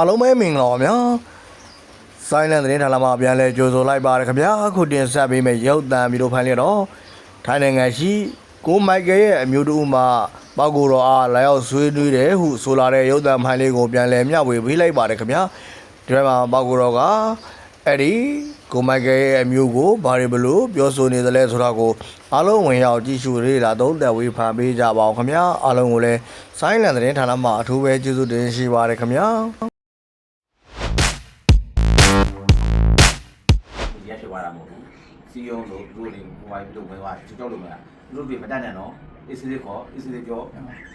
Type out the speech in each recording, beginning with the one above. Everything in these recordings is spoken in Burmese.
အားလုံးပဲမင်္ဂလာပါဗျာဆိုင်းလန်သတင်းဌာနမှာပြန်လဲကြိုဆိုလိုက်ပါရခင်ဗျာအခုတင်ဆက်ပေးမယ့်ရုပ်သံဗီဒီယိုဖိုင်လေးတော့ထိုင်းနိုင်ငံရှိကိုမိုက်ကယ်ရဲ့အမျိုးတူမှပောက်ကိုတော်အားလာရောက်ဆွေးနွေးတယ်ဟုဆိုလာတဲ့ရုပ်သံဖိုင်လေးကိုပြန်လဲမျှဝေပေးလိုက်ပါတယ်ခင်ဗျာဒီထဲမှာပောက်ကိုတော်ကအဲ့ဒီကိုမိုက်ကယ်ရဲ့အမျိုးကိုဘာတွေဘလို့ပြောဆိုနေသလဲဆိုတာကိုအားလုံးဝင်ရောက်ကြည့်ရှုလေ့လာသုံးသပ်ဝေဖန်ပေးကြပါအောင်ခင်ဗျာအားလုံးကိုလည်းဆိုင်းလန်သတင်းဌာနမှာအထူးပဲကျေးဇူးတင်ရှိပါတယ်ခင်ဗျာ စီယုံလို့သူတို့တွေဟိုဟာတို့ဝင်သွားချစ်တော့လို့မလားသူတို့တွေမတတ်နဲ့နော်အစ်စစ်လေးခေါ်အစ်စစ်လေးပြော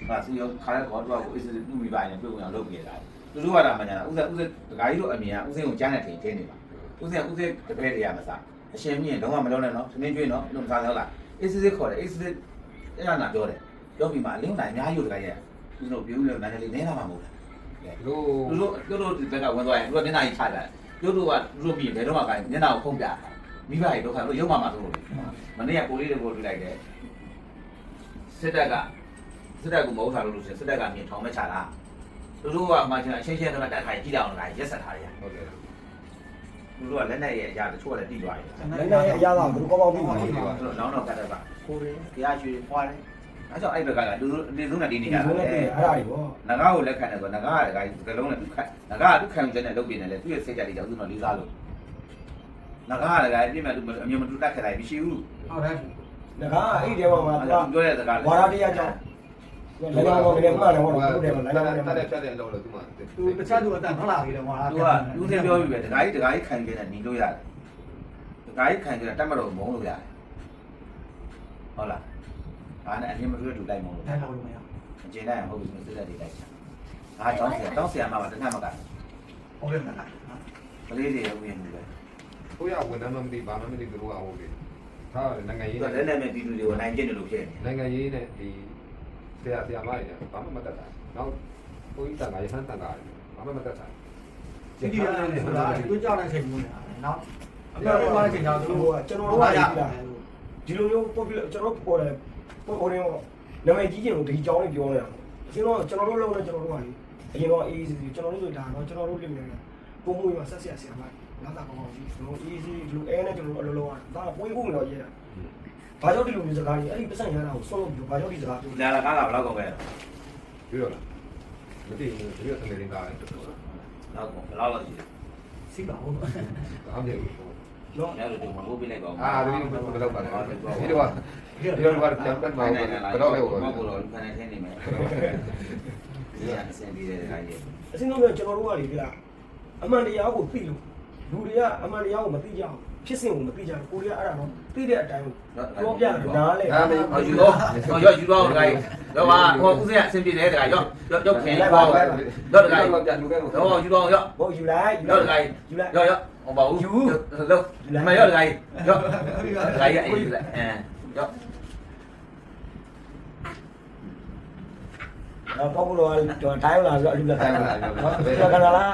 ဟာစီယုံခါရက်ခေါ်တော့ကိုအစ်စစ်လေးပြုပြီးပါရင်ပြုတ်အောင်လုပ်ပြတာသူတို့ကတာမညာဥစ္စာဥစ္စာဒကာကြီးတို့အမြင်ကဥစ္စာကိုကြားနေတယ်ထင်းနေပါဥစ္စာဥစ္စာတပည့်တွေကမစားအရှင်မြင့်တော့မလုံးနဲ့နော်သမင်းကျွေးနော်လုံးစားတော့လားအစ်စစ်လေးခေါ်တယ်အစ်စစ်လေးအဲ့ဒါနာပြောတယ်ပြောပြီးမှအလင်းနိုင်အများကြီးတို့ဒကာကြီးသူတို့ပြောလို့မန္တလေးနဲလာမှာမဟုတ်လားလို့သူတို့သူတို့ဒီဘက်ကဝင်သွားရင်သူကမျက်နှာကြီးချတာသူတို့ကသူတို့ပြီးဘယ်တော့မှကိုင်းမျက်နှာကိုဖုံးပြ မိဘတွေဒုက္ခတို့ရုပ်မှမှာသူတို့မနေ့ကကိုလေးတွေကိုတွေ့လိုက်တယ်စစ်တပ်ကစစ်တပ်ကမဟုတ်တာလို့လို့စစ်တပ်ကမြင်ထောင်မဲ့ချတာသူတို့ကမှချင်းအချင်းချင်းတော့တက်ခိုင်းကြည့်အောင်လားရက်ဆက်ထားတယ်ဟုတ်တယ်သူတို့ကလက်နဲ့ရဲ့အရာတချို့ကလည်းတိသွားတယ်လည်းလည်းအရသာဘယ်လိုကောင်းကောင်းပြီးပါလဲသူတို့လောင်းတော့ကတ်တယ်ပါကိုရတရားရွှေဖွာတယ်အဲကြောင့်အဲ့ဘက်ကကသူတို့အတင်းဆုံးနဲ့တင်းနေကြတာဒီလိုလေနဲ့အဲ့ဒါတွေပေါ့နဂါကိုလက်ခံတယ်ဆိုနဂါကလည်းဒီကလုံးနဲ့သူခတ်နဂါကသူခံချက်နဲ့လုပ်ပြနေတယ်သူရဲ့စိတ်ကြလေးကြောင့်သူတော့လေးစားလို့ နဂါကလည်းပြည့်မဲ့သူအမြင်မတူတတ်ခဲ့တယ်မရှိဘူးဟုတ်တယ်ငါကအဲ့ဒီတဲမှာမှာအဲ့သူဒါကပြောတဲ့စကားဝါရတရားကြောင့်လည်းတော့လည်းမှန်တယ်ဟောတော့တယ်လည်းတတော့က်လည်းမှန်တတယ်က်ဖြတ်တယ်လို့လို့သူမှသူတခြားသူအတန်ထွက်လာပြီလေကွာသူကလူတွေပြောပြီးပဲတခါကြီးတခါကြီးခံခဲ့တယ်ညီလို့ရတယ်တခါကြီးခံခဲ့တယ်တတ်မတော့မုန်းလို့ရတယ်ဟုတ်လားဘာနဲ့အမြင်မတူတူလိုက်မုန်းလို့အဲ့ဒါလို့မရအကျဉ်းတိုင်းဟုတ်ပြီစစ်သက်တွေလိုက်ချာငါတောင်းဆရာတောင်းဆရာမှာတနတ်မကဟုတ်ကဲ့မလားကလေးတွေရုပ်ရင်မှုပဲ ကိုရဝန်ထမ်းမမသိဘာမှမသိသူတို့ကဟုတ်တယ်ထားနိုင်ငံသူရေးကလည်းလည်းမဲ့ပြည်သူတွေကိုနိုင်ကျင့်တယ်လို့ဖြစ်နေနိုင်ငံရေးနဲ့ဒီဆရာဆရာမတွေဘာမှမတတ်တာနောက်ကိုကြီးတန်ခါရဟန်းတန်ခါဘာမှမတတ်တာဒီဒီရတယ်ဆိုတာသူကြောက်တဲ့ချိန်မျိုးနေတာနော်အပြောပြောတဲ့ချိန်ကျတော့သူဟိုကကျွန်တော်တို့ကဒီလိုမျိုးပေါ့ပြကျွန်တော်ပေါ်တယ်ပေါ်ပေါ်နေတော့နာမည်ကြီးကျင်လို့ဒီကြောင်းလေးပြောနေတာအရင်တော့ကျွန်တော်တို့လုံးနဲ့ကျွန်တော်တို့ကလေအရင်တော့အေးအေးစီကျွန်တော်တို့ဆိုတာတော့ကျွန်တော်တို့လင်နေတာပုံမှုမှာဆက်ဆက်ဆရာမ လာတာကောင်းကောင်းကြီးကျွန်တော်အေးအေးစီလူအဲနဲ့ကျွန်တော်တို့အလုံးလုံးတာဒါကပွေးဖို့မလို့ရဲတာဘာကြောင့်ဒီလိုမျိုးစကားကြီးအဲ့ဒီပတ်စံရတာကိုဆုံးလို့ပြီးဘာကြောင့်ဒီစကားပြောလာလာကားကဘယ်လောက်ကုန်ခဲ့လဲပြီးတော့လားမသိဘူးဒီကတကယ်ကားတယ်လောက်ကုန်ဘယ်လောက်လောက်ရှိလဲစီပါဟုတ်အားမရဘူးနော်ညတို့ဒီမှာဘိုးပြလိုက်ပါဦးအာဒီလိုမလုပ်ပါနဲ့ဒီတော့ဒီတော့ကပြန်ပတ်မှာဘယ်တော့လဲဘဟိုဘောကတော့လူကနေထင်းနေမယ်ဒီကအစင်ပြီးတဲ့ခိုင်းရဲ့အစင်းတော့ကျွန်တော်တို့ကလေပြလားအမှန်တရားကိုသိလို့ လူတွေကအမှန်တရားကိုမသိကြအောင်ဖြစ်စဉ်ကိုမသိကြဘူးကိုရီးယားအဲ့ဒါတော့သိတဲ့အတိုင်းပြောပြတယ်နားလေအားမရဟောယူတော့ဟောရောယူတော့ခိုင်းတော့ပါဟောဦးစင်းအစင်ပြီးတဲ့ခိုင်းရောရောရောခင်ဟောတော့ခိုင်းပြန်လူကဲကိုတော့ယူတော့ရောဘောယူလိုက်ယူရောလိုက်ခိုင်းယူလိုက်ရောရောဟောပါဦးလို့မရောခိုင်းရောခိုင်းရဲ့အေးလိုက်အဲရောတော့ပေါ့ဘူးတော့ကျွန်တော်တိုင်းလာဆိုအလူလက်တိုင်းလာနော်ကျွန်တော်ကလာ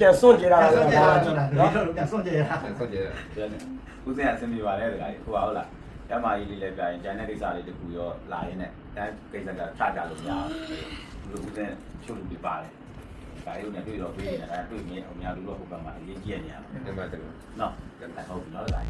ကျန်စွန့်ကြတာအဲ့ဆိုဒါတော့ကြဘာည့်ကြတာည့်ဒီနော်လိုပြန်စွန့်ကြရတာဆက်ကြည့်ဦးစင်းအစင်ပြီးပါလေခိုင်းဟိုပါဟုတ်လားကျမကြီးလေးလည်းပြရင်ကျန်တဲ့ကိစ္စလေးတခုရောလာရင်းနဲ့တန်းကိစ္စကထကြလို့မရဘူးလူဦးစင်းချုပ်လူပြပါတယ်ဒါရုံနဲ့တွေ့တော့တွေ့နေတာတွေ့မြင်အောင်များလူတော့ဟိုဘက်မှာအရေးကြီးနေရမှာတယ်မှာတယ်နော်ဟုတ်ပြီနော်ဒါ